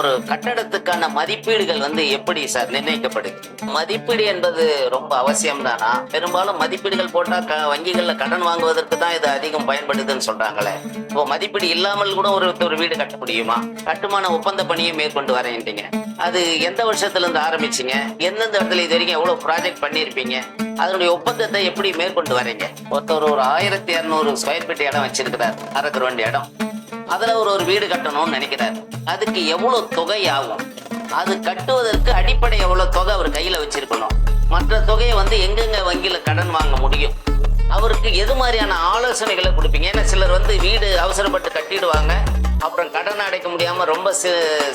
ஒரு கட்டடத்துக்கான மதிப்பீடுகள் வந்து எப்படி சார் நிர்ணயிக்கப்படுது? மதிப்பீடு என்பது ரொம்ப அவசியம் தானா பெரும்பாலும் மதிப்பீடுகள் போட்டா வங்கிகள்ல கடன் வாங்குவதற்கு தான் இது அதிகம் பயன்படுதுன்னு சொல்றாங்களே. இப்போ மதிப்பீடு இல்லாமல் கூட ஒரு ஒரு வீடு கட்ட முடியுமா? கட்டுமான ஒப்பந்த பணியை மேற்கொண்டு வரேன்ட்டீங்க. அது எந்த வருஷத்துல இருந்து ஆரம்பிச்சீங்க? எந்தெந்த இடத்துல இது வரைக்கும் எவ்வளவு ப்ராஜெக்ட் பண்ணியிருப்பீங்க? அதனுடைய ஒப்பந்தத்தை எப்படி மேற்கொண்டு வரீங்க? ஒருத்தர் ஒரு ஆயிரத்தி இரநூறு ஸ்கொயர் ஃபீட் இடம் வச்சிருக்கிறார். அரைக்கிற வேண்டிய இடம். அதுல ஒரு ஒரு வீடு கட்டணும்னு நினைக்கிறார். அதுக்கு எவ்வளவு தொகை ஆகும் அது கட்டுவதற்கு அடிப்படை எவ்வளவு தொகை அவர் கையில வச்சிருக்கணும். மற்ற தொகையை வந்து எங்கெங்க வங்கியில கடன் வாங்க முடியும்? அவருக்கு எது மாதிரியான ஆலோசனைகளை கொடுப்பீங்க? ஏன்னா சிலர் வந்து வீடு அவசரப்பட்டு கட்டிடுவாங்க. அப்புறம் கடன் அடைக்க முடியாம ரொம்ப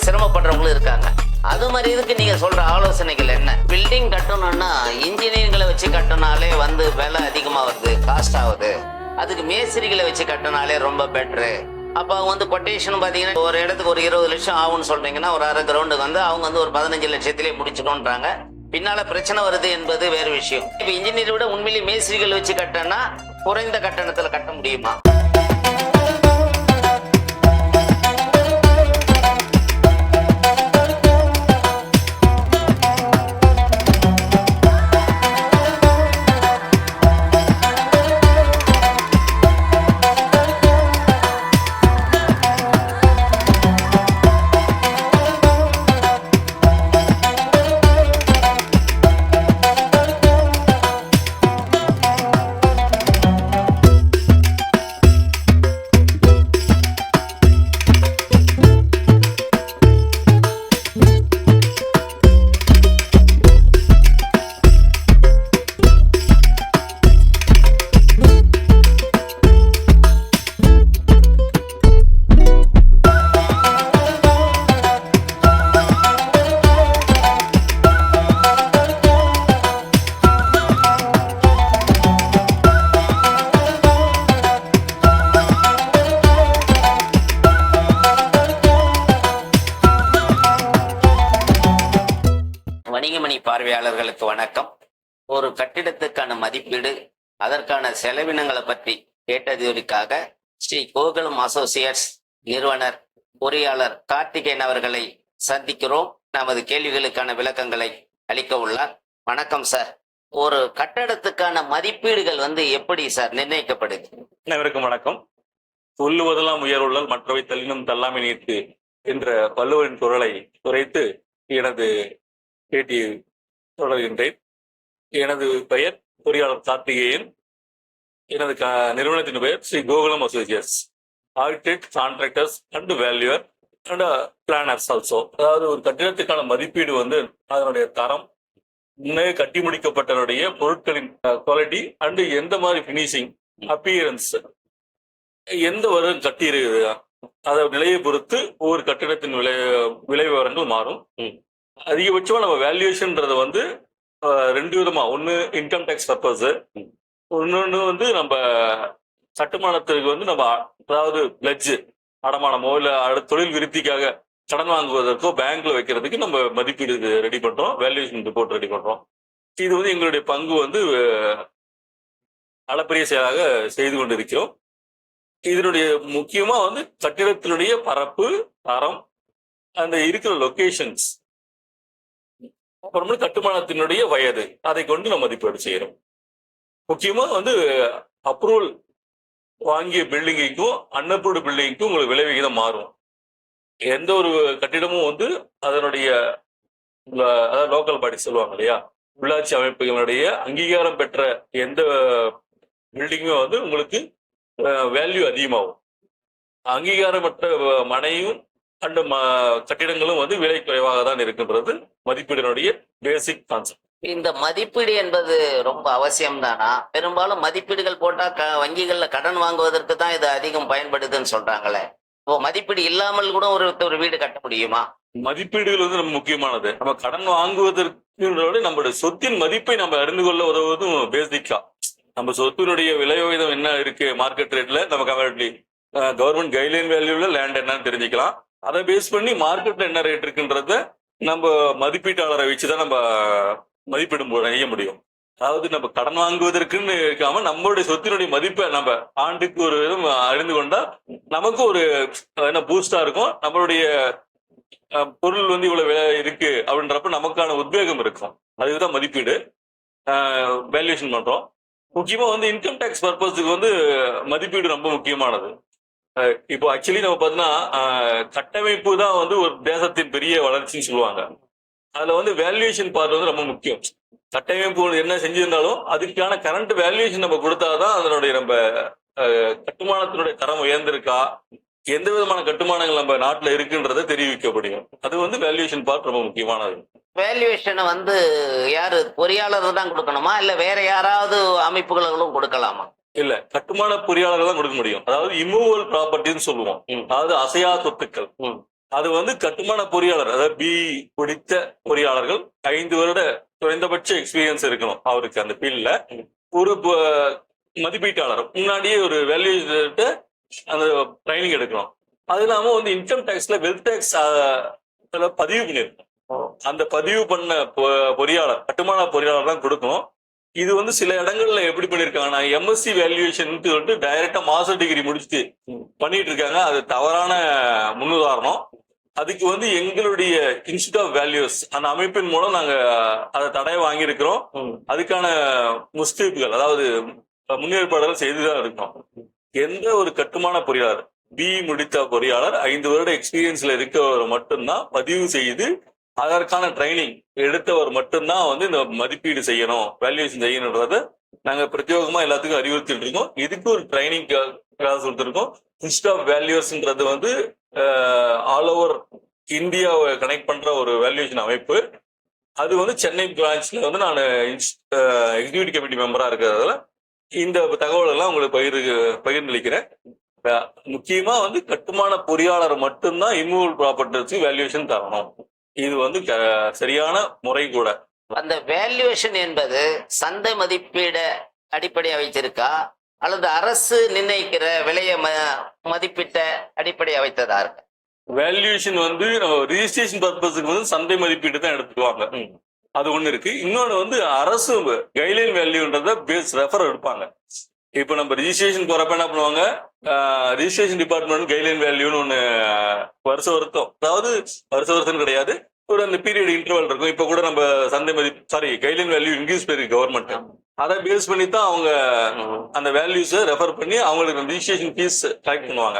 சிரமப்படுறவங்களும் இருக்காங்க. அது மாதிரி இதுக்கு நீங்க சொல்ற ஆலோசனைகள் என்ன? பில்டிங் கட்டணும்னா இன்ஜினியரிங்களை வச்சு கட்டினாலே வந்து விலை அதிகமா வருது காஸ்ட் ஆகுது. அதுக்கு மேஸ்திரிகளை வச்சு கட்டினாலே ரொம்ப பெட்ரு. அப்போ அவங்க வந்து கொட்டேஷன் பார்த்தீங்கன்னா ஒரு இடத்துக்கு ஒரு இருபது லட்சம் ஆகும்னு சொல்றீங்கன்னா ஒரு அரை கிரவுண்டுக்கு வந்து அவங்க வந்து ஒரு பதினஞ்சு லட்சத்திலே முடிச்சிடும்ன்றாங்க பின்னால பிரச்சனை வருது என்பது வேறு விஷயம். இப்போ இன்ஜினியரை விட உண்மையிலேயே மேஸ்திரிகள் வச்சு கட்டினா குறைந்த கட்டணத்தில் கட்ட முடியுமா? வணிகமணி பார்வையாளர்களுக்கு வணக்கம். ஒரு கட்டிடத்துக்கான மதிப்பீடு அதற்கான செலவினங்களை பற்றி கேட்டதற்காக ஸ்ரீ கோகுலம் அசோசியேட்ஸ் நிறுவனர் பொறியாளர் கார்த்திகேயன் அவர்களை சந்திக்கிறோம். நமது கேள்விகளுக்கான விளக்கங்களை அளிக்க உள்ளார். வணக்கம் சார். ஒரு கட்டடத்துக்கான மதிப்பீடுகள் வந்து எப்படி சார் நிர்ணயிக்கப்படுது? அனைவருக்கும் வணக்கம். சொல்லுவதெல்லாம் உயர்வுள்ளல் மற்றவை தள்ளினும் தள்ளாமை நீர்த்து என்ற வள்ளுவரின் குரலை குறைத்து எனது பேட்டியை தொடர்கின்றேன். எனது பெயர் பொறியாளர் கார்த்திகேயன். எனது க நிறுவனத்தின் பெயர் Shri Gokulam associates architect contractors and valuer and planners also அதாவது ஒரு கட்டிடத்துக்கான மதிப்பீடு வந்து அதனுடைய தரம் முன்னே கட்டி முடிக்கப்பட்டனுடைய பொருட்களின் குவாலிட்டி அண்ட் எந்த மாதிரி ஃபினிஷிங் அப்பியரன்ஸ் எந்த வருடம் கட்டி இருக்குது அதை நிலையை பொறுத்து ஒவ்வொரு கட்டிடத்தின் விலை விலை விவரங்கள் மாறும். அதிகபட்சமா நம்ம வேல்யூவேஷன்ன்றது வந்து ரெண்டு விதமா. ஒன்னு இன்கம் டேக்ஸ் பர்பஸ் இன்னொன்னு வந்து நம்ம கட்டுமானத்திற்கு வந்து நம்ம அதாவது பிளட்ஜ் அடமானமோ இல்ல அடுத்த தொழில் விருத்திக்காக கடன் வாங்குவதற்கோ பேங்க்ல வைக்கிறதுக்கு நம்ம மதிப்பீடு ரெடி பண்றோம். வேல்யூவேஷன் ரிப்போர்ட் ரெடி பண்றோம். இது வந்து எங்களுடைய பங்கு வந்து அளப்பரிய செயலாக செய்து கொண்டிருக்கிறோம். இதனுடைய முக்கியமா வந்து கட்டிடத்தினுடைய பரப்பு தரம் அந்த இருக்கிற லொகேஷன்ஸ் அப்புறமே கட்டுமானத்தினுடைய வயது. அதை கொண்டு நம்ம மதிப்பீடு செய்யறோம் முக்கியமா வந்து அப்ரூவல் வாங்கிய பில்டிங்குக்கும் அன்அப்ரூவ்டு பில்டிங்குக்கும் உங்களுக்கு விலை விகிதம் மாறும். எந்த ஒரு கட்டிடமும் வந்து அதனுடைய அதாவது லோக்கல் பாடி சொல்லுவாங்க இல்லையா? உள்ளாட்சி அமைப்புகளுடைய அங்கீகாரம் பெற்ற எந்த பில்டிங்குமே வந்து உங்களுக்கு வேல்யூ அதிகமாகும். அங்கீகாரமற்ற மனையும் அண்ட் கட்டிடங்களும் வந்து விலை குறைவாக தான் இருக்கின்றது. மதிப்பீடினுடைய பேசிக் கான்செப்ட் இந்த மதிப்பீடு என்பது ரொம்ப அவசியம் தானா பெரும்பாலும் மதிப்பீடுகள் போட்டா க வங்கிகள்ல கடன் வாங்குவதற்கு தான் இது அதிகம் பயன்படுதுன்னு சொல்றாங்களே. இப்போ மதிப்பீடு இல்லாமல் கூட ஒரு ஒரு வீடு கட்ட முடியுமா? மதிப்பீடுகள் வந்து நம்ம முக்கியமானது. நம்ம கடன் வாங்குவதற்கு நம்மளுடைய சொத்தின் மதிப்பை நம்ம அறிந்து கொள்ள உதவுவதும் பேசிக்கா நம்ம சொத்தினுடைய விலை விகிதம் என்ன இருக்கு? மார்க்கெட் ரேட்ல நம்ம கவர்மெண்ட் கவர்மெண்ட் கைட்லைன் வேல்யூல லேண்ட் என்னன்னு தெரிஞ்சுக்கலாம். அதை பேஸ் பண்ணி மார்க்கெட்ல என்ன ரேட் இருக்குன்றத நம்ம மதிப்பீட்டாளரை வச்சுதான் நம்ம மதிப்பீடு செய்ய முடியும். அதாவது நம்ம கடன் வாங்குவதற்குன்னு இருக்காம நம்மளுடைய சொத்தினுடைய மதிப்பை நம்ம ஆண்டுக்கு ஒரு விதம் அறிந்து கொண்டா நமக்கு ஒரு என்ன பூஸ்டா இருக்கும். நம்மளுடைய பொருள் வந்து இவ்வளவு விலை இருக்கு அப்படின்றப்ப நமக்கான உத்வேகம் இருக்கும். அதுதான் மதிப்பீடு. வேல்யூஷன் பண்றோம். முக்கியமா வந்து இன்கம் டேக்ஸ் பர்பஸுக்கு வந்து மதிப்பீடு ரொம்ப முக்கியமானது. இப்போ ஆக்சுவலி நம்ம பார்த்தோம்னா கட்டமைப்பு தான் வந்து ஒரு தேசத்தின் பெரிய வளர்ச்சின்னு சொல்லுவாங்க. அதுல வந்து வேல்யூவேஷன் பார்ட் வந்து ரொம்ப முக்கியம். கட்டமைப்பு என்ன செஞ்சிருந்தாலும் அதுக்கான கரண்ட் வேல்யூவேஷன் நம்ம கொடுத்தாதான் அதனுடைய நம்ம கட்டுமானத்தினுடைய தரம் உயர்ந்திருக்கா? எந்த விதமான கட்டுமானங்கள் நம்ம நாட்டுல இருக்குன்றதை தெரிவிக்க முடியும் அது வந்து வேல்யூவேஷன் பார்ட் ரொம்ப முக்கியமானது. வேல்யூவேஷனை வந்து யாரு? பொறியாளர் தான் கொடுக்கணுமா? இல்ல வேற யாராவது அமைப்புகளும் கொடுக்கலாமா? இல்ல கட்டுமான பொறியாளர்கள் தான் கொடுக்க முடியும். அதாவது இம்மூவல் ப்ராப்பர்ட்டின்னு சொல்லுவோம். அதாவது அசையா சொத்துக்கள். அது வந்து கட்டுமான பொறியாளர் அதாவது பி படித்த பொறியாளர்கள் ஐந்து வருட குறைந்தபட்ச எக்ஸ்பீரியன்ஸ் இருக்கணும் அவருக்கு அந்த ஃபீல்ட்ல. ஒரு மதிப்பீட்டாளர் முன்னாடியே ஒரு வேல்யூ அந்த ட்ரைனிங் எடுக்கணும். அது இல்லாம வந்து இன்கம் டேக்ஸ்ல வெல்த் டேக்ஸ் பதிவு பண்ணிருக்கணும். அந்த பதிவு பண்ண பொறியாளர் கட்டுமான பொறியாளர் தான் கொடுக்கணும். இது வந்து சில இடங்கள்ல எப்படி பண்ணிருக்காங்கன்னா எம்எஸ்சி வேல்யூவேஷன் சொல்லிட்டு டைரக்டா மாஸ்டர் டிகிரி முடிச்சுட்டு பண்ணிட்டு இருக்காங்க. அது தவறான முன்னுதாரணம். அதுக்கு வந்து எங்களுடைய இன்ஸ்டியூட் ஆஃப் வேல்யூஸ் அந்த அமைப்பின் மூலம் நாங்க அதை தடை வாங்கியிருக்கிறோம். அதுக்கான முஸ்தீப்புகள் அதாவது முன்னேற்பாடுகள் செய்துதான் இருக்கோம். எந்த ஒரு கட்டுமான பொறியாளர் பி முடித்த பொறியாளர் ஐந்து வருட எக்ஸ்பீரியன்ஸ்ல இருக்கவர் மட்டும்தான் பதிவு செய்து அதற்கான ட்ரைனிங் எடுத்தவர் மட்டும்தான் வந்து இந்த மதிப்பீடு செய்யணும் வேல்யூவேஷன் செய்யணுன்றத நாங்க பிரத்யோகமா எல்லாத்துக்கும் அறிவுறுத்திட்டு இருக்கோம். இதுக்கு ஒரு ட்ரைனிங் கிளாஸ் கொடுத்துருக்கோம் இன்ஸ்ட் ஆஃப் வேல்யூஸ்ன்றது வந்து ஆல் ஓவர் இந்தியாவை கனெக்ட் பண்ற ஒரு வேல்யூவேஷன் அமைப்பு. அது வந்து சென்னை பிரான்ச்ல வந்து நான் எக்ஸிக்யூட்டிவ் கமிட்டி மெம்பரா இருக்கிறதால இந்த தகவல் எல்லாம் உங்களுக்கு பகிர் பகிர்ந்தளிக்கிறேன். முக்கியமா வந்து கட்டுமான பொறியாளர் மட்டும்தான் இம்மூவல் ப்ராப்பர்ட்டிஸ்க்கு வேல்யூவேஷன் தரணும். இது வந்து சரியான முறை கூட. அந்த வேல்யூவேஷன் என்பது சந்தை மதிப்பீட அடிப்படையா வைத்திருக்கா? அல்லது அரசு நிர்ணயிக்கிற விலைய மதிப்பீட்ட அடிப்படையா வைத்ததா இருக்கு? வேல்யூவேஷன் வந்து ரிஜிஸ்ட்ரேஷன் பர்பஸுக்கு வந்து சந்தை மதிப்பீடு தான் எடுத்துக்குவாங்க. அது ஒண்ணு இருக்கு. இன்னொன்னு வந்து அரசு கைட்லைன் வேல்யூன்றத பேஸ் ரெஃபர் எடுப்பாங்க. இப்போ நம்ம ரிஜிஸ்ட்ரேஷன் போறப்ப என்ன பண்ணுவாங்க? ரிஜிஸ்ட்ரேஷன் டிபார்ட்மெண்ட் கைட்லைன் வேல்யூன்னு ஒண்ணு வருஷ வருத்தம் அதாவது வருஷ வருஷம் கிடையாது. ஒரு அந்த பீரியட் இன்டர்வல் இருக்கும். இப்போ கூட நம்ம சந்தை மதிப்பு சாரி கைட்லைன் வேல்யூ இன்க்ரீஸ் பண்ணிருக்கு கவர்மெண்ட் அதை பேஸ் பண்ணி தான் அவங்க அந்த வேல்யூஸை ரெஃபர் பண்ணி அவங்களுக்கு ரிஜிஸ்ட்ரேஷன் ஃபீஸ் கலெக்ட் பண்ணுவாங்க.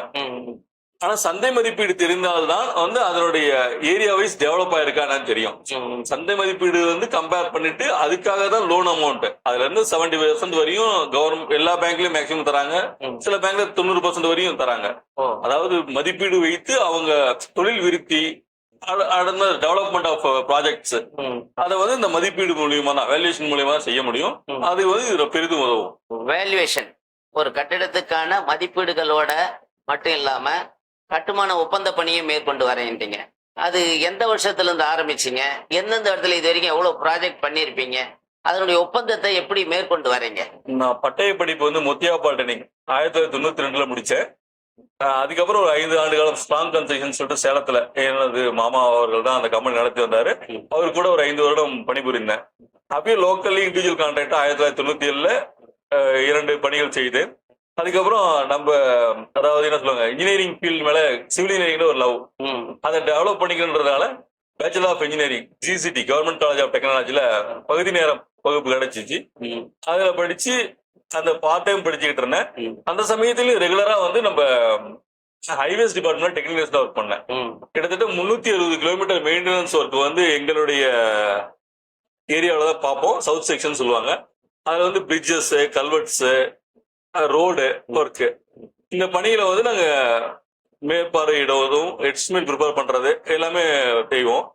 ஆனா சந்தை மதிப்பீடு தெரிந்தால்தான் வந்து அதனுடைய ஏரியா வைஸ் டெவலப் ஆயிருக்கான்னு தெரியும். சந்தை மதிப்பீடு வந்து கம்பேர் பண்ணிட்டு அதுக்காக தான் லோன் அமௌண்ட் அதுல இருந்து செவன்டி பர்சன்ட் வரையும் கவர்மெண்ட் எல்லா பேங்க்லயும் மேக்ஸிமம் தராங்க. சில பேங்க்ல தொண்ணூறு பர்சன்ட் வரையும் தராங்க. அதாவது மதிப்பீடு வைத்து அவங்க தொழில் விருத்தி அடுத்த டெவலப்மெண்ட் ஆஃப் ப்ராஜெக்ட்ஸ் அதை வந்து இந்த மதிப்பீடு மூலியமா தான் வேல்யூஷன் மூலியமா செய்ய முடியும். அது வந்து இதுல பெரிதும் உதவும். வேல்யூவேஷன் ஒரு கட்டிடத்துக்கான மதிப்பீடுகளோட மட்டும் இல்லாம கட்டுமான ஒப்பந்த பணியும் மேற்கொண்டு வரேன்ட்டீங்க. அது எந்த வருஷத்துல இருந்து ஆரம்பிச்சீங்க? எந்தெந்த இடத்துல இது வரைக்கும் எவ்வளவு ப்ராஜெக்ட் பண்ணியிருப்பீங்க அதனுடைய ஒப்பந்தத்தை எப்படி மேற்கொண்டு வரீங்க? நான் பட்டய படிப்பு வந்து முத்தியா பாலிடெக்னிக் ஆயிரத்தி தொள்ளாயிரத்தி தொண்ணூத்தி ரெண்டுல முடிச்சேன். அதுக்கப்புறம் ஒரு ஐந்து ஆண்டு காலம் ஸ்ட்ராங் கன்ஸ்ட்ரக்ஷன் சொல்லிட்டு சேலத்துல எனது மாமா அவர்கள் தான் அந்த கம்பெனி நடத்தி வந்தாரு. அவர் கூட ஒரு ஐந்து வருடம் பணிபுரிந்தேன். அப்பயும் லோக்கல்லி இண்டிவிஜுவல் கான்ட்ராக்ட் ஆயிரத்தி தொள்ளாயிரத்தி தொண்ணூத்தி ஏழுல இரண்டு பணிகள் செய்தேன். அதுக்கப்புறம் நம்ம அதாவது என்ன சொல்லுவாங்க இன்ஜினியரிங் ஃபீல்டு மேல சிவில் இன்ஜினியரிங்ல ஒரு லவ் அதை develop பண்ணிக்கிறதுனால bachelor of engineering GCT government college of டெக்னாலஜில பகுதி நேரம் வகுப்பு கிடைச்சிச்சு. அதுல படிச்சு அந்த பார்ட் டைம் படிச்சுக்கிட்டு இருந்தேன். அந்த சமயத்திலயும் ரெகுலரா வந்து நம்ம ஹைவேஸ் டிபார்ட்மெண்ட் டெக்னிக்கல்ஸ்ல ஒர்க் பண்ணேன். கிட்டத்தட்ட முன்னூத்தி அறுபது கிலோமீட்டர் மெயின்டெனன்ஸ் ஒர்க் வந்து எங்களுடைய ஏரியாவில தான் பார்ப்போம். சவுத் செக்ஷன் சொல்லுவாங்க. அதுல வந்து பிரிட்ஜஸ் கல்வெட்ஸ் ரோடு ஒர்க்கு இந்த பணிகளை வந்து நாங்க மேற்பார்வையிடுவதும் எஸ்டிமேட் ப்ரிப்பேர் பண்றது எல்லாமே செய்வோம்.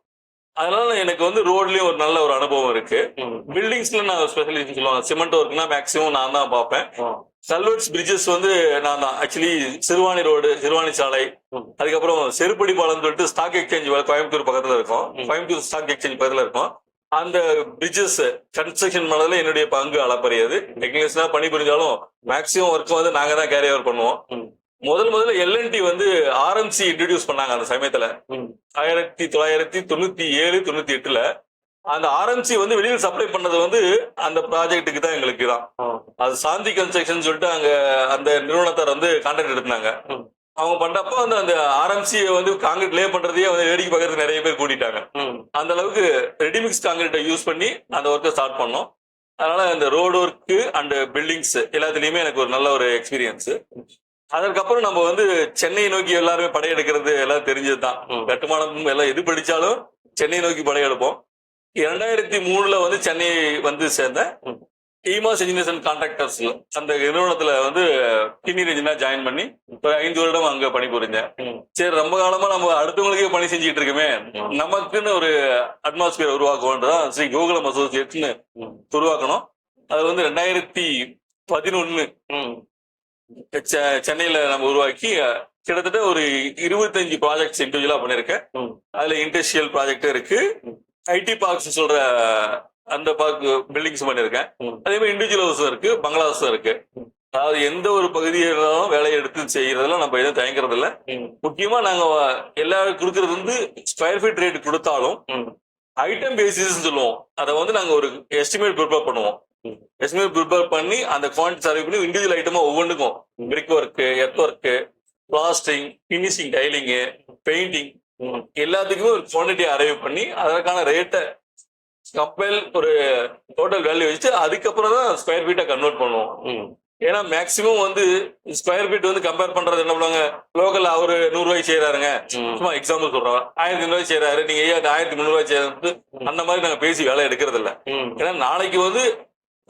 அதனால எனக்கு வந்து ரோட்லயும் ஒரு நல்ல ஒரு அனுபவம் இருக்கு. பில்டிங்ஸ்ல நான் ஸ்பெஷலிஸ்ட் சொல்லுவாங்க. சிமெண்ட் ஒர்க்னா மேக்ஸிமம் நான் தான் பார்ப்பேன். கல்வெட்ஸ் பிரிட்ஜஸ் வந்து நான் தான். ஆக்சுவலி சிறுவாணி ரோடு சிறுவாணி சாலை. அதுக்கப்புறம் செருப்படி பாலம் சொல்லிட்டு ஸ்டாக் எக்ஸ்சேஞ்ச் கோயம்புத்தூர் பக்கத்துல இருக்கும். கோயம்புத்தூர் ஸ்டாக் எக்ஸ்சேஞ்ச் பக்கத்துல இருக்கும். அந்த பிரிட்ஜஸ் கன்ஸ்ட்ரக்ஷன் பண்ணதுல என்னுடைய பங்கு அளப்பரியது. டெக்னிக்கல்ஸ்னா பணிபுரிஞ்சாலும் மேக்ஸிமம் ஒர்க் வந்து நாங்க தான் கேரி ஓவர் பண்ணுவோம். முதல் முதல்ல எல்என்டி வந்து ஆர்எம்சி இன்ட்ரடியூஸ் பண்ணாங்க அந்த சமயத்துல. ஆயிரத்தி தொள்ளாயிரத்தி தொண்ணூத்தி ஏழு தொண்ணூத்தி எட்டுல அந்த ஆர்எம்சி வந்து வெளியில் சப்ளை பண்ணது வந்து அந்த ப்ராஜெக்ட்டுக்கு தான் எங்களுக்கு தான். அது சாந்தி கன்ஸ்ட்ரக்ஷன் சொல்லிட்டு அங்க அந்த நிறுவனத்தார் வந்து கான்ட்ராக்ட் எடுத்தாங்க. அவங்க பண்றப்ப வந்து அந்த ஆர்எம்சி வந்து காங்கிரீட் லே பண்றதையே வந்து வேடிக்கை பார்க்கறதுக்கு நிறைய பேர் கூட்டிட்டாங்க. அந்த அளவுக்கு ரெடிமிக்ஸ் காங்கிரீட்டை யூஸ் பண்ணி அந்த ஒர்க்கை ஸ்டார்ட் பண்ணோம். அதனால இந்த ரோடு ஒர்க்கு அண்ட் பில்டிங்ஸ் எல்லாத்துலயுமே எனக்கு ஒரு நல்ல ஒரு எக்ஸ்பீரியன்ஸ் அதற்கப்புறம் நம்ம வந்து சென்னை நோக்கி எல்லாருமே படையெடுக்கிறது எல்லாம் தெரிஞ்சதுதான். கட்டுமானம் எல்லாம் எது படிச்சாலும் சென்னை நோக்கி படையெடுப்போம். இரண்டாயிரத்தி மூணுல வந்து சென்னை வந்து சேர்ந்தேன். ஈமாஸ் இன்ஜினியர்ஸ் கான்ட்ராக்டர்ஸ் அந்த நிறுவனத்துல வந்து கிண்ணிர் இன்ஜினா ஜாயின் பண்ணி ஒரு ஐந்து வருடம் அங்க பணிபுரிஞ்சேன் ம். சரி ரொம்ப காலமா நம்ம அடுத்தவங்களுக்கே பணி செஞ்சுட்டு இருக்கோமே. நமக்குன்னு ஒரு அட்மாஸ்பியர் உருவாக்குவோன்றதான் ஸ்ரீ கோகுலம் அசோசியேட்ஸ்னு. உருவாக்கணும் அது வந்து ரெண்டாயிரத்தி பதினொன்னு சென்னையில நம்ம உருவாக்கி கிட்டத்தட்ட ஒரு இருபத்தஞ்சு ப்ராஜெக்ட்ஸ் இண்டிவிஜுவலா பண்ணிருக்கேன். அதுல இண்டஸ்ட்ரியல் ப்ராஜெக்ட் இருக்கு. ஐடி பார்க்ஸ் சொல்ற அந்த பில்டிங்ஸ் பண்ணிருக்கேன். ம். அதே மாதிரி இண்டிவிஜுவல் ஹவுஸும் இருக்கு பங்களா ஹவுஸும் இருக்கு. அதாவது எந்த ஒரு பகுதியிலும் வேலையை எடுத்து செய்யறதுல நம்ம எதுவும் தயங்குறது இல்ல முக்கியமா நாங்க எல்லாரும் கொடுக்கறது வந்து ஸ்கொயர் ஃபீட் ரேட் கொடுத்தாலும் ஐட்டம் பேசிஸ் சொல்லுவோம். அதை வந்து நாங்க ஒரு எஸ்டிமேட் ப்ரிப்பேர் பண்ணுவோம். எஸ்டிமேட் ப்ரிப்பேர் பண்ணி அந்த குவான்டிட்டி சர்வே பண்ணி இண்டிவிஜுவல் ஐட்டமா ஒவ்வொன்றுக்கும். Brick work earth work plastering finishing tiling painting எல்லாத்துக்குமே ஒரு குவான்டிட்டி அரைவ் பண்ணி அதற்கான ரேட்டை கம்பேல் ஒரு டோட்டல் வேல்யூ வச்சு அதுக்கப்புறம் தான் ஸ்கொயர் ஃபீட்டை கன்வெர்ட் பண்ணுவோம். ஏன்னா மேக்ஸிமம் வந்து ஸ்கொயர் ஃபீட் வந்து கம்பேர் பண்றது என்ன பண்ணுவாங்க? லோக்கல் அவரு நூறு ரூபாய்க்கு செய்யறாருங்க சும்மா எக்ஸாம்பிள் சொல்றோம். ஆயிரத்தி ரூபாய் செய்யறாரு நீங்க ஏன் ஆயிரத்தி முந்நூறு ரூபாய் செய்யறது அந்த மாதிரி நாங்க பேசி வேலை எடுக்கிறது இல்ல ஏன்னா நாளைக்கு வந்து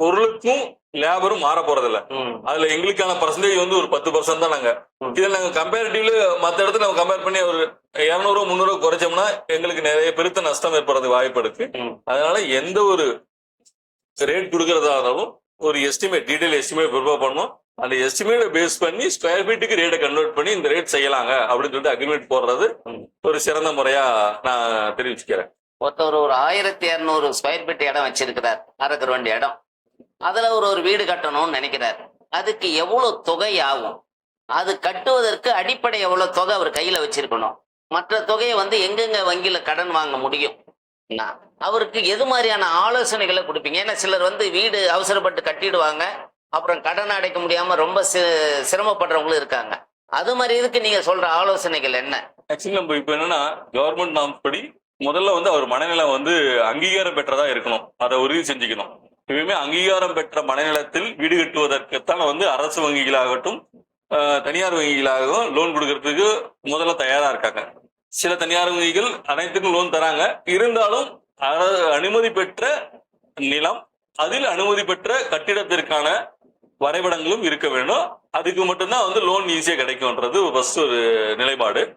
பொருளுக்கும் லேபரும் மாற போறது இல்ல ம். அதுல எங்களுக்கான பர்சன்டேஜ் வந்து ஒரு பத்து பர்சன்ட் தான் நாங்க. இதுல நாங்க கம்பேரிட்டிவ்ல மத்த இடத்துல நம்ம கம்பேர் பண்ணி ஒரு இருநூறு முந்நூறு குறைச்சோம்னா எங்களுக்கு நிறைய பெருத்த நஷ்டம் ஏற்படுறதுக்கு வாய்ப்பு இருக்கு. அதனால எந்த ஒரு ரேட் கொடுக்கறதா இருந்தாலும் ஒரு எஸ்டிமேட் டீடைல் எஸ்டிமேட் ப்ரிப்பேர் பண்ணணும். அந்த எஸ்டிமேட்டை பேஸ் பண்ணி ஸ்கொயர் ஃபீட்டுக்கு ரேட்டை கன்வெர்ட் பண்ணி இந்த ரேட் செய்யலாங்க அப்படின்னு சொல்லிட்டு அக்ரிமெண்ட் போடுறது. ஒரு சிறந்த முறையா நான் தெரிவிச்சுக்கிறேன். ஒருத்தர் ஒரு ஆயிரத்தி இரநூறு ஸ்கொயர் ஃபீட் இடம் வச்சிருக்கிறார். அரைக்கிற வேண்டிய இடம். அதுல ஒரு ஒரு வீடு கட்டணும்னு நினைக்கிறார். அதுக்கு எவ்வளவு தொகை ஆகும் அது கட்டுவதற்கு அடிப்படை எவ்வளவு தொகை அவர் கையில வச்சிருக்கணும்? மற்ற தொகையை வந்து எங்கெங்க வங்கியில கடன் வாங்க முடியும்? அவருக்கு எது மாதிரியான ஆலோசனைகளை கொடுப்பீங்க? ஏன்னா சிலர் வந்து வீடு அவசரப்பட்டு கட்டிடுவாங்க. அப்புறம் கடன் அடைக்க முடியாம ரொம்ப சிரமப்படுறவங்களும் இருக்காங்க. அது மாதிரி இதுக்கு நீங்க சொல்ற ஆலோசனைகள் என்ன? ஆக்சுவலி நம்ம இப்போ என்னன்னா கவர்மெண்ட் நாம் படி முதல்ல வந்து அவர் மனநிலை வந்து அங்கீகாரம் பெற்றதா இருக்கணும். அதை உறுதி செஞ்சுக்கணும். எப்பயுமே அங்கீகாரம் பெற்ற மனநிலத்தில் வீடு கட்டுவதற்குத்தான் வந்து அரசு வங்கிகளாகட்டும் தனியார் வங்கிகளாகவும் லோன் கொடுக்கறதுக்கு முதல்ல தயாரா இருக்காங்க. சில தனியார் வங்கிகள் அனைத்துக்கும் லோன் தராங்க. இருந்தாலும் அர- அனுமதி பெற்ற நிலம் அதில் அனுமதி பெற்ற கட்டிடத்திற்கான வரைபடங்களும் இருக்க வேண்டும். அதுக்கு மட்டும்தான் வந்து லோன் ஈஸியா கிடைக்கும்ன்றது ஃபர்ஸ்ட் ஒரு நிலைப்பாடு.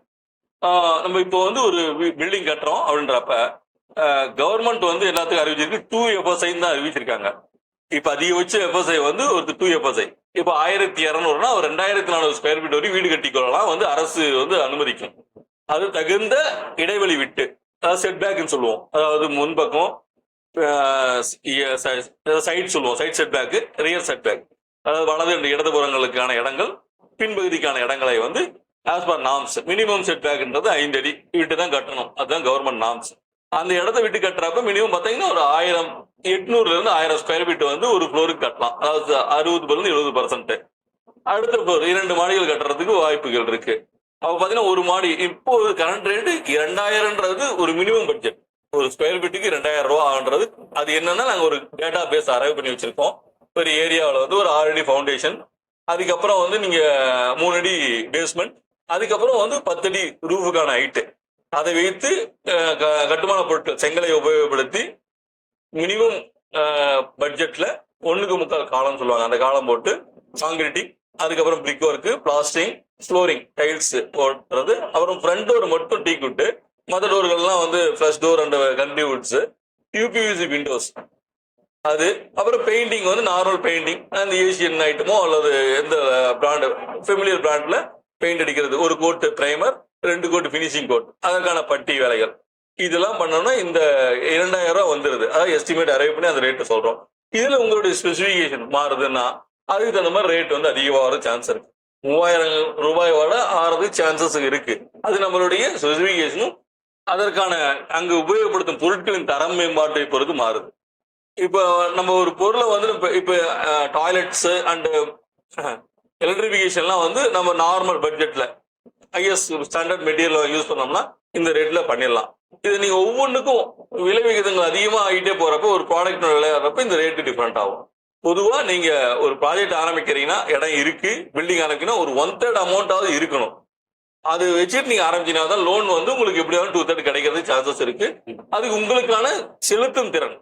நம்ம இப்போ வந்து ஒரு பில்டிங் கட்டுறோம் அப்படின்றப்ப கவர்மெண்ட் வந்து எல்லாத்துக்கும் அறிவிச்சிருக்கு. டூ எஃப்எஸ்ஐன்னு தான் அறிவிச்சிருக்காங்க. இப்ப அதிகபட்ச எஃப்எஸ்ஐ வந்து ஒரு டூ எஃப்எஸ்ஐ இப்போ ஆயிரத்தி இரநூறுனா ஒரு ரெண்டாயிரத்தி நானூறு ஸ்கொயர் ஃபீட் வரைக்கும் வீடு கட்டிக்கொள்ளலாம் வந்து அரசு வந்து அனுமதிக்கும். அது தகுந்த இடைவெளி விட்டு அதாவது செட்பேக்னு சொல்லுவோம். அதாவது முன்பக்கம் சைட் சொல்லுவோம். சைட் செட்பேக் ரியர் செட்பேக் அதாவது வலது இடதுபுறங்களுக்கான இடங்கள் பின்பகுதிக்கான இடங்களை வந்து ஆஸ் பர் நாம்ஸ் மினிமம் செட்பேக்ன்றது ஐந்து அடி. விட்டு தான் கட்டணும். அதுதான் கவர்மெண்ட் நாம்ஸ் அந்த இடத்த விட்டு கட்டுறப்ப மினிமம் பார்த்தீங்கன்னா ஒரு ஆயிரம் எட்நூறுல இருந்து ஆயிரம் ஸ்கொயர் ஃபீட் வந்து ஒரு ஃப்ளோருக்கு கட்டலாம். அதாவது அறுபது இருந்து எழுபது பர்சன்ட். அடுத்த ஃப்ளோர் இரண்டு மாடிகள் கட்டுறதுக்கு வாய்ப்புகள் இருக்கு. அப்போ பார்த்தீங்கன்னா ஒரு மாடி இப்போ கரண்ட் ரேட்டு இரண்டாயிரம்ன்றது ஒரு மினிமம் பட்ஜெட் ஒரு ஸ்கொயர் ஃபீட்டுக்கு ரெண்டாயிரம் ரூபா ஆகுன்றது. அது என்னன்னா நாங்கள் ஒரு டேட்டா பேஸ் அரைவ் பண்ணி வச்சிருக்கோம். ஒரு ஏரியாவில் வந்து ஒரு ஆறு அடி ஃபவுண்டேஷன் அதுக்கப்புறம் வந்து நீங்கள் மூணு அடி பேஸ்மெண்ட் அதுக்கப்புறம் வந்து பத்தடி ரூஃபுக்கான ஹைட்டு அதை வைத்து க- கட்டுமான பொருட்கள் செங்கலை உபயோகப்படுத்தி மினிமம் பட்ஜெட்ல ஒண்ணுக்கு முக்கால் காலம் சொல்லுவாங்க. அந்த காலம் போட்டு காங்கிரீட்டிங் அதுக்கப்புறம் brick work plastering flooring tiles போடுறது. அப்புறம் ஃப்ரண்ட் டோர் மட்டும் டீ குட்டு மற்ற டோர்கள்லாம் வந்து flush door and country woods uPVC windows அது அப்புறம் பெயிண்டிங் வந்து நார்மல் பெயிண்டிங் அந்த ஏசியன் ஐட்டமோ அல்லது எந்த பிராண்டு ஃபெமிலியர் பிராண்டில் பெயிண்ட் அடிக்கிறது. ஒரு கோட்டு ப்ரைமர் ரெண்டு கோட் ஃபினிஷிங் கோட் அதற்கான பட்டி வேலைகள். இதெல்லாம் பண்ணோம்னா இந்த இரண்டாயிரம் ரூபாய் வந்துருது. அதாவது எஸ்டிமேட் அரைவ் பண்ணி அந்த ரேட்டை சொல்றோம். இதுல உங்களுடைய ஸ்பெசிஃபிகேஷன் மாறுதுன்னா அதுக்கு தகுந்த மாதிரி ரேட் வந்து அதிகமாக சான்ஸ் இருக்கு. மூவாயிரம் ரூபாய் வர ஆறது சான்சஸ் இருக்கு. அது நம்மளுடைய ஸ்பெசிஃபிகேஷனும் அதற்கான அங்கு உபயோகப்படுத்தும் பொருட்களின் தரம் மேம்பாட்டை பொறுத்து மாறுது. இப்போ நம்ம ஒரு பொருளை வந்து இப்போ இப்போ டாய்லெட்ஸ் அண்டு எலக்ட்ரிபிகேஷன்லாம் வந்து நம்ம நார்மல் பட்ஜெட்டில் ஐஎஸ் ஸ்டாண்டர்ட் மெட்டீரியல் யூஸ் பண்ணோம்னா இந்த ரேட்ல பண்ணிடலாம். இது நீங்க ஒவ்வொன்றுக்கும் விலை விகிதங்கள் அதிகமாக ஆகிட்டே போறப்ப ஒரு ப்ராடக்ட் விளையாடுறப்ப இந்த ரேட்டு டிஃப்ரெண்ட் ஆகும். பொதுவாக நீங்க ஒரு ப்ராஜெக்ட் ஆரம்பிக்கிறீங்கன்னா இடம் இருக்கு பில்டிங் ஆரம்பிக்கணும் ஒரு ஒன் தேர்ட் அமௌண்ட்டாவது இருக்கணும். அது வச்சுட்டு நீங்க ஆரம்பிச்சீங்கன்னா தான் லோன் வந்து உங்களுக்கு எப்படியாவது டூ தேர்ட் கிடைக்கிறது சான்சஸ் இருக்கு. அதுக்கு உங்களுக்கான செலுத்தும் திறன்.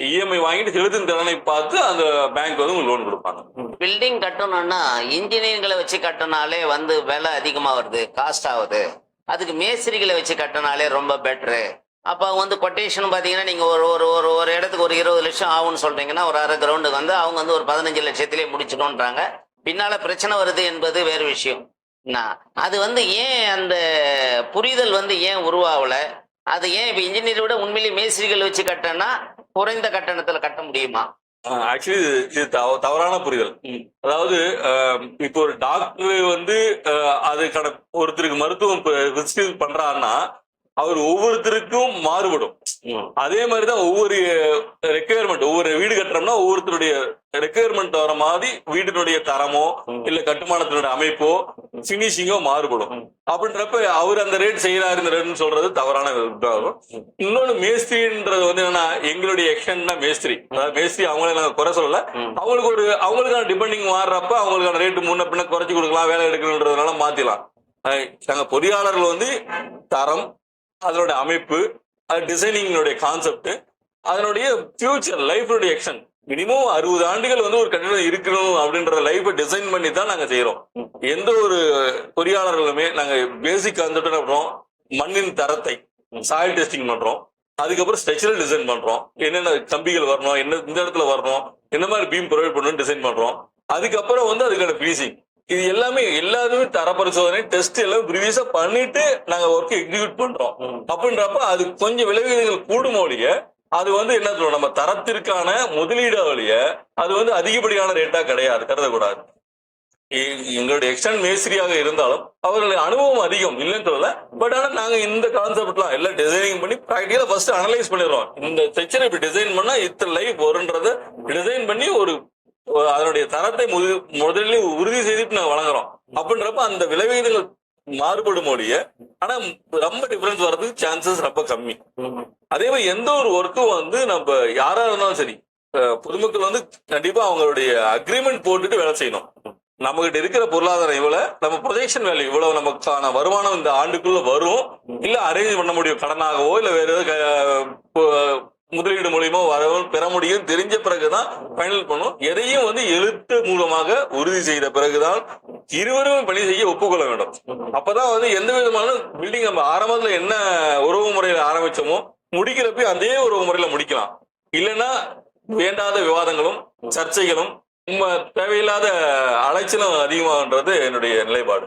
இஎம்ஐ வாங்கிட்டு செலுத்தும் திறனை பார்த்து அந்த பேங்க் வந்து உங்களுக்கு லோன் கொடுப்பாங்க. பில்டிங் கட்டணும்னா இன்ஜினியர்களை வச்சு கட்டினாலே வந்து விலை அதிகமா வருது காஸ்ட் ஆகுது. அதுக்கு மேஸ்திரிகளை வச்சு கட்டினாலே ரொம்ப பெட்ரு அப்போ வந்து கொட்டேஷன் பார்த்தீங்கன்னா நீங்கள் ஒரு ஒரு ஒரு ஒரு இடத்துக்கு ஒரு இருபது லட்சம் ஆகும்னு சொல்றீங்கன்னா ஒரு அரை கிரவுண்டுக்கு வந்து அவங்க வந்து ஒரு பதினஞ்சு லட்சத்திலே முடிச்சிடும்ன்றாங்க பின்னால பிரச்சனை வருது என்பது வேறு விஷயம். நான் அது வந்து ஏன் அந்த புரிதல் வந்து ஏன் உருவாகல? அது ஏன் இப்போ இன்ஜினியரை விட உண்மையிலேயே மேஸ்திரிகள் வச்சு கட்டினா குறைந்த கட்டணத்தில் கட்ட முடியுமா? ஆக்சுவலி இது இது தவ- தவறான புரிதல். அதாவது இப்போ ஒரு டாக்டர் வந்து அதுக்கான ஒருத்தருக்கு மருத்துவம் பண்றாருன்னா அவர் ஒவ்வொருத்தருக்கும் மாறுபடும். அதே மாதிரிதான் ஒவ்வொரு ரெக்குயர்மெண்ட் ஒவ்வொரு வீடு கட்டுறோம்னா ஒவ்வொருத்தருடைய ரெக்குயர்மெண்ட் வர மாதிரி வீட்டினுடைய தரமோ இல்ல கட்டுமானத்தினுடைய அமைப்போ பினிஷிங்கோ மாறுபடும். அப்படின்றப்ப அவர் அந்த ரேட் செய்யறாரு இந்த ரேட்னு சொல்றது தவறான இதாகும் இன்னொன்னு மேஸ்திரின்றது வந்து என்னன்னா எங்களுடைய எக்ஸ்டென்ட்னா மேஸ்திரி. அதாவது மேஸ்திரி அவங்களே நாங்க குறை சொல்லல. அவங்களுக்கு ஒரு அவங்களுக்கான டிபெண்டிங் மாறுறப்ப அவங்களுக்கான ரேட்டு முன்ன பின்ன குறைச்சி கொடுக்கலாம் வேலை எடுக்கணுன்றதுனால மாத்திக்கலாம் அஹ் நாங்க பொறியாளர்கள் வந்து தரம் அதனோட அமைப்பு அது டிசைனிங்கினுடைய கான்செப்ட் அதனுடைய ஃபியூச்சர் லைஃப் எக்ஷன் மினிமம் அறுபது ஆண்டுகள் வந்து ஒரு கட்டிடம் இருக்கணும் அப்படின்ற லைஃபை டிசைன் பண்ணி தான் நாங்க செய்யறோம் எந்த ஒரு பொறியாளர்களுமே நாங்க பேசிக் கான்செப்ட் பண்றோம் மண்ணின் தரத்தை சாயில் டெஸ்டிங் பண்றோம். அதுக்கப்புறம் ஸ்ட்ரக்சரல் டிசைன் பண்றோம். என்னென்ன கம்பிகள் வரணும் என்ன இந்த இடத்துல வரணும் என்ன மாதிரி பீம் ப்ரொவைட் பண்ணணும் டிசைன் பண்றோம். அதுக்கப்புறம் வந்து அதுக்கான ஃபினிஷிங் இது எல்லாமே எல்லாருமே தர பரிசோதனை டெஸ்ட் எல்லாம் ப்ரீவியஸா பண்ணிட்டு நாங்க ஒர்க் எக்ஸிக்யூட் பண்றோம். அப்படின்றப்ப அது கொஞ்சம் விளைவுகள் கூடும் ஒழிய அது வந்து என்ன சொல்றோம் நம்ம தரத்திற்கான முதலீடு ஒழிய அது வந்து அதிகப்படியான ரேட்டா கிடையாது கருதக்கூடாது. எங்களுடைய எக்ஸ்டர்ன் மேஸ்திரியாக இருந்தாலும் அவர்களுடைய அனுபவம் அதிகம் இல்லைன்னு சொல்லல. பட் ஆனா நாங்க இந்த கான்செப்ட்லாம் எல்லாம் டிசைனிங் பண்ணி ப்ராக்டிக்கலா ஃபர்ஸ்ட் அனலைஸ் பண்ணிடுறோம். இந்த செக்ஷன் இப்படி டிசைன் பண்ணா இத்தனை லைஃப் வரும்ன்றத டிசைன் பண்ணி ஒரு அதனுடைய தரத்தை முதலில் உறுதி செய்துட்டு நாங்க வழங்குறோம். அப்படின்றப்ப அந்த விளைவிகள் மாறுபடும் ஒழிய ஆனா ரொம்ப டிஃபரன்ஸ் வர்றதுக்கு சான்சஸ் ரொம்ப கம்மி. அதே மாதிரி எந்த ஒரு ஒர்க்கும் வந்து நம்ம யாரா இருந்தாலும் சரி பொதுமக்கள் வந்து கண்டிப்பா அவங்களுடைய அக்ரிமெண்ட் போட்டுட்டு வேலை செய்யணும். நம்ம கிட்ட இருக்கிற பொருளாதாரம் இவ்வளவு நம்ம ப்ரொஜெக்ஷன் வேல்யூ இவ்வளவு நமக்கான வருமானம் இந்த ஆண்டுக்குள்ள வரும் இல்ல அரேஞ்ச் பண்ண முடியும் கடனாகவோ இல்ல வேற ஏதாவது முதலீடு மூலியமா வரவும் பெற முடியும். தெரிஞ்ச பிறகுதான் ஃபைனல் பண்ணும். எதையும் வந்து எழுத்து மூலமாக உறுதி செய்த பிறகுதான் இருவரும் பணி செய்ய ஒப்புக்கொள்ள வேண்டும். அப்பதான் வந்து எந்த விதமான பில்டிங் நம்ம ஆரம்பத்துல என்ன உறவு முறையில ஆரம்பிச்சோமோ முடிக்கிறப்ப அதே உறவு முறையில முடிக்கலாம். இல்லைன்னா வேண்டாத விவாதங்களும் சர்ச்சைகளும் தேவையில்லாத அலைச்சலும் அதிகமாகன்றது என்னுடைய நிலைப்பாடு.